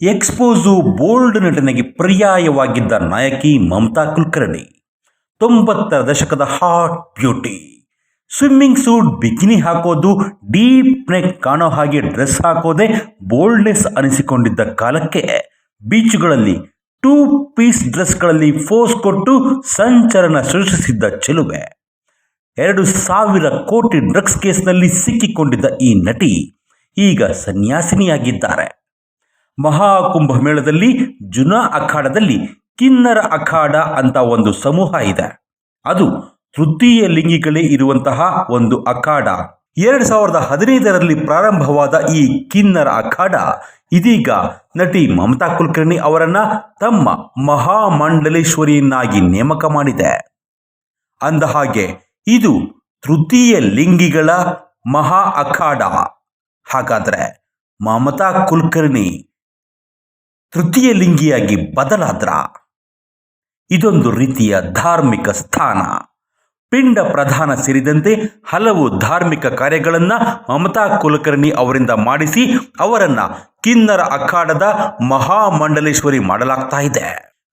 ಎಕ್ಸ್ಪೋಸು bold ನಟನೆಗೆ ಪರ್ಯಾಯವಾಗಿದ್ದ ನಾಯಕಿ ಮಮತಾ ಕುಲಕರ್ಣಿ. ತೊಂಬತ್ತರ ದಶಕದ hot beauty. Swimming suit, bikini ಹಾಕೋದು, ಡೀಪ್ ನೆಕ್ ಕಾಣೋ ಹಾಗೆ ಡ್ರೆಸ್ ಹಾಕೋದೇ ಬೋಲ್ಡ್ನೆಸ್ ಅನಿಸಿಕೊಂಡಿದ್ದ ಕಾಲಕ್ಕೆ ಬೀಚ್ಗಳಲ್ಲಿ ಟೂ ಪೀಸ್ ಡ್ರೆಸ್ಗಳಲ್ಲಿ ಫೋಸ್ ಕೊಟ್ಟು ಸಂಚಲನ ಸೃಷ್ಟಿಸಿದ್ದ ಚೆಲುವೆ. ಎರಡು ಸಾವಿರ ಕೋಟಿ ಡ್ರಗ್ಸ್ ಕೇಸ್ನಲ್ಲಿ ಸಿಕ್ಕಿಕೊಂಡಿದ್ದ ಈ ನಟಿ ಈಗ ಸನ್ಯಾಸಿನಿಯಾಗಿದ್ದಾರೆ. ಮಹಾಕುಂಭಮೇಳದಲ್ಲಿ ಜುನಾ ಅಖಾಡದಲ್ಲಿ ಕಿನ್ನರ ಅಖಾಡ ಅಂತ ಒಂದು ಸಮೂಹ ಇದೆ. ಅದು ತೃತೀಯ ಲಿಂಗಿಗಳೇ ಇರುವಂತಹ ಒಂದು ಅಖಾಡ. ಎರಡು ಸಾವಿರದ ಹದಿನೈದರಲ್ಲಿ ಪ್ರಾರಂಭವಾದ ಈ ಕಿನ್ನರ ಅಖಾಡ ಇದೀಗ ನಟಿ ಮಮತಾ ಕುಲಕರ್ಣಿ ಅವರನ್ನ ತಮ್ಮ ಮಹಾಮಂಡಲೇಶ್ವರಿಯನ್ನಾಗಿ ನೇಮಕ ಮಾಡಿದೆ. ಅಂದ ಹಾಗೆ ಇದು ತೃತೀಯ ಲಿಂಗಿಗಳ ಮಹಾ ಅಖಾಡ. ಹಾಗಾದರೆ ಮಮತಾ ಕುಲಕರ್ಣಿ ತೃತೀಯ ಲಿಂಗಿಯಾಗಿ ಬದಲಾದ್ರ ಇದೊಂದು ರೀತಿಯ ಧಾರ್ಮಿಕ ಸ್ಥಾನ. ಪಿಂಡ ಪ್ರಧಾನ ಸೇರಿದಂತೆ ಹಲವು ಧಾರ್ಮಿಕ ಕಾರ್ಯಗಳನ್ನು ಮಮತಾ ಕುಲಕರ್ಣಿ ಅವರಿಂದ ಮಾಡಿಸಿ ಅವರನ್ನು ಕಿನ್ನರ ಅಖಾಡದ ಮಹಾಮಂಡಲೇಶ್ವರಿ ಮಾಡಲಾಗ್ತಾ ಇದೆ.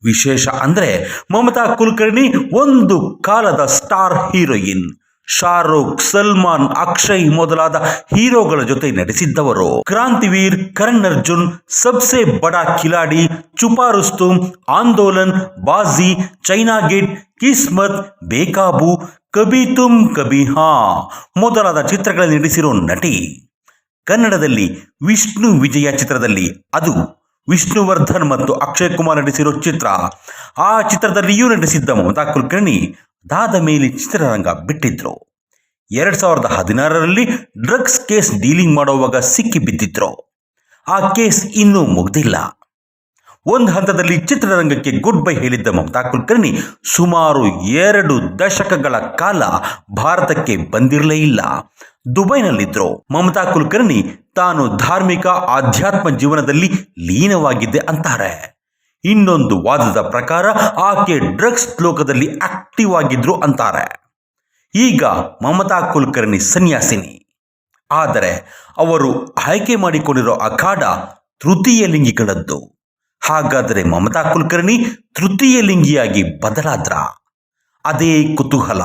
ವಿಶೇಷ ಅಂದ್ರೆ ಮಮತಾ ಕುಲಕರ್ಣಿ ಒಂದು ಕಾಲದ ಸ್ಟಾರ್ ಹೀರೋಯಿನ್. ಶಾರುಖ್, ಸಲ್ಮಾನ್, ಅಕ್ಷಯ್ ಮೊದಲಾದ ಹೀರೋಗಳ ಜೊತೆ ನಟಿಸಿದ್ದವರು. ಕ್ರಾಂತಿವೀರ್ ಕರಣ್ ಅರ್ಜುನ್ ಸಬ್ಸೆ ಬಡಾ ಕಿಲಾಡಿ ಚುಪಾ ರುಸ್ತುಂ ಆಂದೋಲನ್, ಬಾಜಿ ಚೈನಾ ಗೇಟ್ ಕಿಸ್ಮತ್, ಬೇಕಾಬು ಕಬಿ ತುಮ್ ಕಬಿ ಹಾ ಮೊದಲಾದ ಚಿತ್ರಗಳಲ್ಲಿ ನಟಿಸಿರೋ ನಟಿ. ಕನ್ನಡದಲ್ಲಿ ವಿಷ್ಣು ವಿಜಯ ಚಿತ್ರದಲ್ಲಿ ಅದು ವಿಷ್ಣುವರ್ಧನ್ ಮತ್ತು ಅಕ್ಷಯ್ ಕುಮಾರ್ ನಟಿಸಿರೋ ಚಿತ್ರ. ಆ ಚಿತ್ರದಲ್ಲಿಯೂ ನಟಿಸಿದ್ದ ಮಮತಾ ಕುಲಕರ್ಣಿ ಅದಾದ ಮೇಲೆ ಚಿತ್ರರಂಗ ಬಿಟ್ಟಿದ್ರು. ಎರಡು ಸಾವಿರದ ಹದಿನಾರರಲ್ಲಿ ಡ್ರಗ್ಸ್ ಕೇಸ್ ಡೀಲಿಂಗ್ ಮಾಡುವಾಗ ಸಿಕ್ಕಿ ಬಿದ್ದಿದ್ರು. ಆ ಕೇಸ್ ಇನ್ನೂ ಮುಗ್ದಿಲ್ಲ. ಒಂದು ಹಂತದಲ್ಲಿ ಚಿತ್ರರಂಗಕ್ಕೆ ಗುಡ್ ಬೈ ಹೇಳಿದ್ದ ಮಮತಾ ಕುಲಕರ್ಣಿ ಸುಮಾರು ಎರಡು ದಶಕಗಳ ಕಾಲ ಭಾರತಕ್ಕೆ ಬಂದಿರಲೇ ಇಲ್ಲ. ದುಬೈನಲ್ಲಿದ್ದರು ಮಮತಾ ಕುಲಕರ್ಣಿ ತಾನು ಧಾರ್ಮಿಕ ಆಧ್ಯಾತ್ಮ ಜೀವನದಲ್ಲಿ ಲೀನವಾಗಿದ್ದೆ ಅಂತಾರೆ. ಇನ್ನೊಂದು ವಾದದ ಪ್ರಕಾರ ಆಕೆ ಡ್ರಗ್ಸ್ ಲೋಕದಲ್ಲಿ ಆಕ್ಟಿವ್ ಆಗಿದ್ರು ಅಂತಾರೆ. ಈಗ ಮಮತಾ ಕುಲಕರ್ಣಿ ಸನ್ಯಾಸಿನಿ. ಆದರೆ ಅವರು ಆಯ್ಕೆ ಮಾಡಿಕೊಂಡಿರೋ ಅಖಾಡ ತೃತೀಯ ಲಿಂಗಿಗಳದ್ದು ಹಾಗಾದರೆ ಮಮತಾ ಕುಲಕರ್ಣಿ ತೃತೀಯ ಲಿಂಗಿಯಾಗಿ ಬದಲಾದ್ರ? ಅದೇ ಕುತೂಹಲ.